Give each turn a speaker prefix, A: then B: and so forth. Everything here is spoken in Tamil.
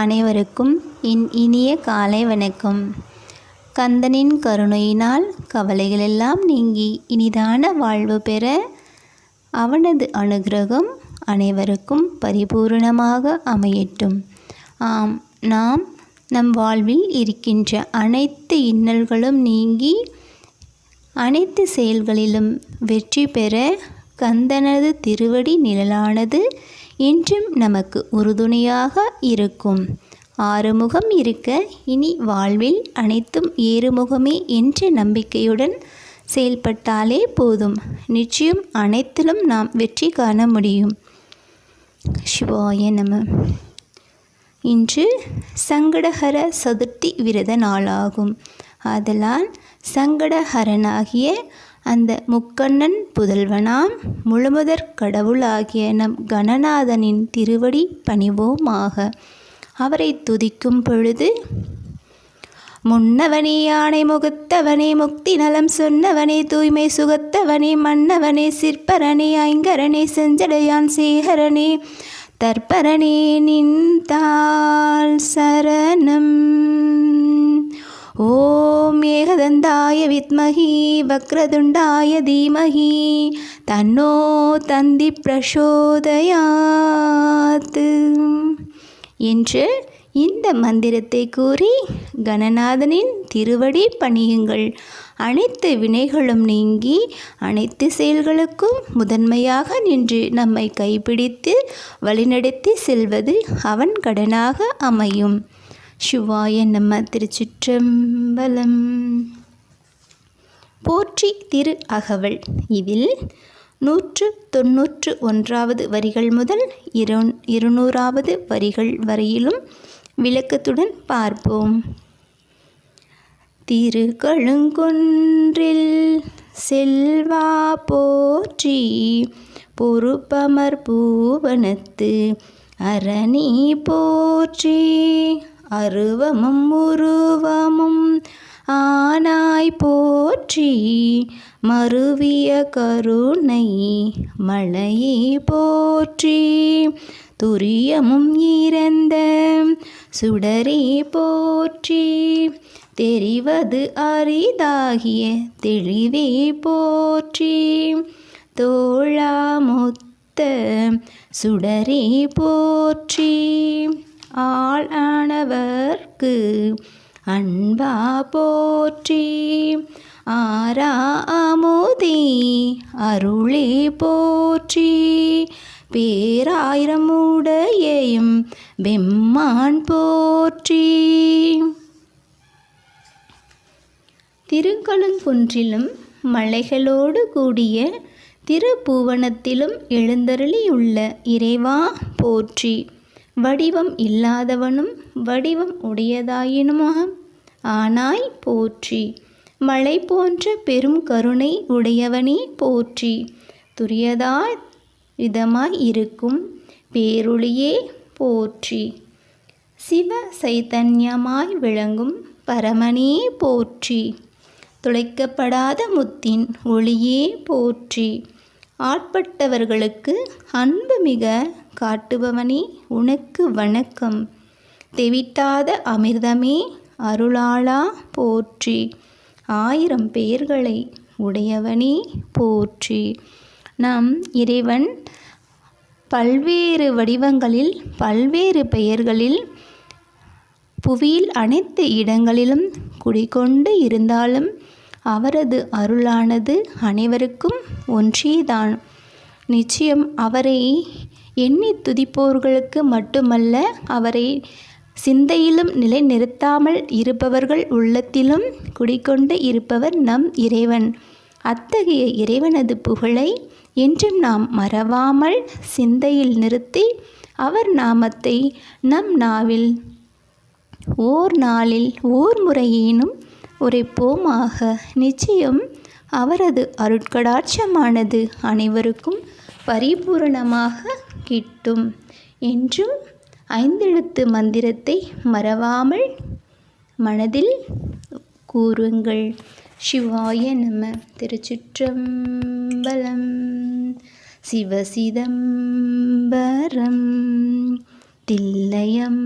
A: அனைவருக்கும் இன் இனிய காலை வணக்கம். கந்தனின் கருணையினால் கவலைகளெல்லாம் நீங்கி இனிதான வாழ்வு பெற அவனது அனுகிரகம் அனைவருக்கும் பரிபூரணமாக அமையட்டும். ஆம் நாம் நம் வாழ்வில் இருக்கின்ற அனைத்து இன்னல்களும் நீங்கி அனைத்து செயல்களிலும் வெற்றி பெற கந்தனது திருவடி நிழலானது என்றும் நமக்கு உறுதுணையாக இருக்கும். ஆறுமுகம் இருக்க இனி வாழ்வில் அனைத்தும் ஏறுமுகமே என்ற நம்பிக்கையுடன் செயல்பட்டாலே போதும். நிச்சயம் அனைத்திலும் நாம் வெற்றி காண முடியும். சிவாய நம. இன்று சங்கடஹர சதுர்த்தி விரத நாளாகும். ஆதலால் சங்கடஹரனாகிய அந்த முக்கண்ணன் புதல்வனாம் முழுமுதற் கடவுளாகிய நம் கணநாதனின் திருவடி பணிவோமாக. அவரை துதிக்கும் பொழுது முன்னவனே யானை முகத்தவனே முக்தி நலம் சொன்னவனே தூய்மை சுகத்தவனே மன்னவனே சிற்பரனே ஐங்கரனே செஞ்சடையான் சேகரனே தற்பரனே நின்றால் ஓம் வித்மஹி வித்மகி வக்ரதுண்டாய தீமகி தன்னோ தந்தி பிரசோதயாத்து என்று இந்த மந்திரத்தை கூறி கணநாதனின் திருவடி பணியுங்கள். அனைத்து வினைகளும் நீங்கி அனைத்து செயல்களுக்கும் முதன்மையாக நின்று நம்மை கைப்பிடித்து வழிநடத்தி செல்வது அவன் கடனாக அமையும். சிவாய நம்ம திருச்சிற்றம்பலம். போற்றி திரு அகவல். இதில் நூற்று தொன்னூற்று ஒன்றாவது வரிகள் முதல் இரு இருநூறாவது வரிகள் வரையிலும் விளக்கத்துடன் பார்ப்போம். திருக்கழுங்குன்றில் செல்வா போற்றி பொறுப்பமர் பூவனத்து அரணி போற்றி அருவமும் உருவமும் ஆனாய் போற்றி மருவிய கருணை மழையை போற்றி. துரியமும் இறந்த சுடரே போற்றி. தெரிவது அரிதாகிய தெளிவே போற்றி. தோழாமுத்த சுடரே போற்றி. ஆள் ஆனவர்க்கு அன்பா போற்றி. ஆரா அமுதி அருளே போற்றி. பேராயிரமுடையும் வெம்மான் போற்றி. திருக்கழுங்குன்றிலும் மலைகளோடு கூடிய திருப்பூவனத்திலும் எழுந்தருளியுள்ள இறைவா போற்றி. வடிவம் இல்லாதவனும் வடிவம் உடையதாயினுமாம் ஆனாய் போற்றி. மழை போன்ற பெரும் கருணை உடையவனே போற்றி. துரியதாய் விதமாய் இருக்கும் பேருளியே போற்றி. சிவ சைத்தன்யமாய் விளங்கும் பரமனே போற்றி. துளைக்கப்படாத முத்தின் ஒளியே போற்றி. ஆட்பட்டவர்களுக்கு அன்பு மிக காட்டுபவனே உனக்கு வணக்கம். தெவிட்டாத அமிர்தமே அருளாளா போற்றி. ஆயிரம் பெயர்களை உடையவனே போற்றி. நம் இறைவன் பல்வேறு வடிவங்களில் பல்வேறு பெயர்களில் புவியில் அனைத்து இடங்களிலும் குடிகொண்டு இருந்தாலும் அவரது அருளானது அனைவருக்கும் ஒன்றேதான். நிச்சயம் அவரை எண்ணி துதிப்போர்களுக்கு மட்டுமல்ல அவரை சிந்தையிலும் நிலைநிறுத்தாமல் இருப்பவர்கள் உள்ளத்திலும் குடிக்கொண்டு இருப்பவர் நம் இறைவன். அத்தகைய இறைவனது புகழை என்றும் நாம் மறவாமல் சிந்தையில் நிறுத்தி அவர் நாமத்தை நம் நாவில் ஓர் நாளில் ஓர் முறையேனும் உரைப்போமாக. நிச்சயம் அவரது அருட்கடாட்சமானது அனைவருக்கும் பரிபூரணமாக கிட்டும். என்றும் ஐந்தெழுத்து மந்திரத்தை மறவாமல் மனதில் கூறுங்கள். சிவாய நம திருச்சிற்றம்பலம் சிவசிதம்பரம் தில்லையம்